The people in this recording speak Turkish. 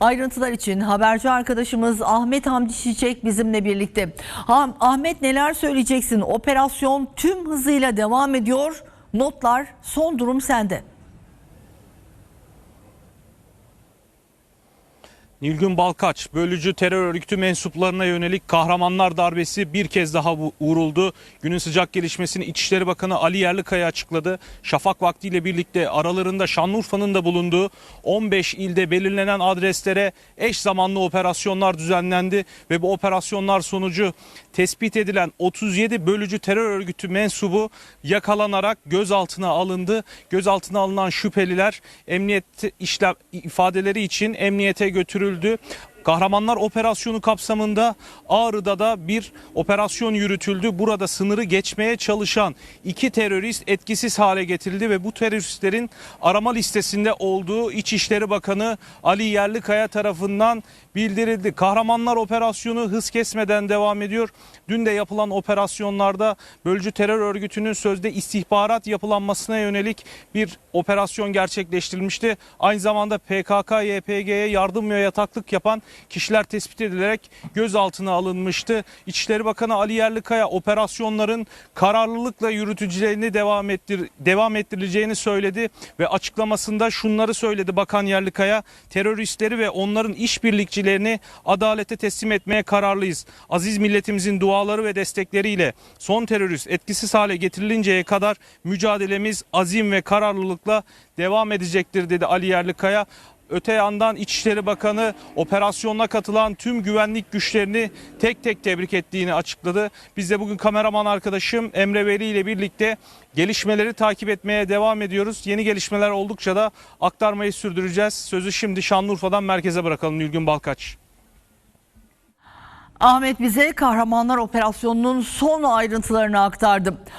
Ayrıntılar için haberci arkadaşımız Ahmet Hamdi Çiçek bizimle birlikte. Ahmet neler söyleyeceksin? Operasyon tüm hızıyla devam ediyor. Notlar son durum sende. Nilgün Balkaç, bölücü terör örgütü mensuplarına yönelik kahramanlar darbesi bir kez daha vuruldu. Günün sıcak gelişmesini İçişleri Bakanı Ali Yerlikaya açıkladı. Şafak vaktiyle birlikte aralarında Şanlıurfa'nın da bulunduğu 15 ilde belirlenen adreslere eş zamanlı operasyonlar düzenlendi ve bu operasyonlar sonucu tespit edilen 37 bölücü terör örgütü mensubu yakalanarak gözaltına alındı. Gözaltına alınan şüpheliler emniyet işlem ifadeleri için emniyete götürüldü görüldü. Kahramanlar operasyonu kapsamında Ağrı'da da bir operasyon yürütüldü. Burada sınırı geçmeye çalışan iki terörist etkisiz hale getirildi ve bu teröristlerin arama listesinde olduğu İçişleri Bakanı Ali Yerlikaya tarafından bildirildi. Kahramanlar operasyonu hız kesmeden devam ediyor. Dün de yapılan operasyonlarda bölücü terör örgütünün sözde istihbarat yapılanmasına yönelik bir operasyon gerçekleştirilmişti. Aynı zamanda PKK, YPG'ye yardım ve yataklık yapan kişiler tespit edilerek gözaltına alınmıştı. İçişleri Bakanı Ali Yerlikaya operasyonların kararlılıkla yürütücülerini devam ettir devam ettirileceğini söyledi ve açıklamasında şunları söyledi Bakan Yerlikaya. Teröristleri ve onların işbirlikçilerini adalete teslim etmeye kararlıyız. Aziz milletimizin duaları ve destekleriyle son terörist etkisiz hale getirilinceye kadar mücadelemiz azim ve kararlılıkla devam edecektir dedi Ali Yerlikaya. Öte yandan İçişleri Bakanı operasyonuna katılan tüm güvenlik güçlerini tek tek tebrik ettiğini açıkladı. Biz de bugün kameraman arkadaşım Emre Veli ile birlikte gelişmeleri takip etmeye devam ediyoruz. Yeni gelişmeler oldukça da aktarmayı sürdüreceğiz. Sözü şimdi Şanlıurfa'dan merkeze bırakalım Nilgün Balkaç. Ahmet bize kahramanlar operasyonunun son ayrıntılarını aktardı.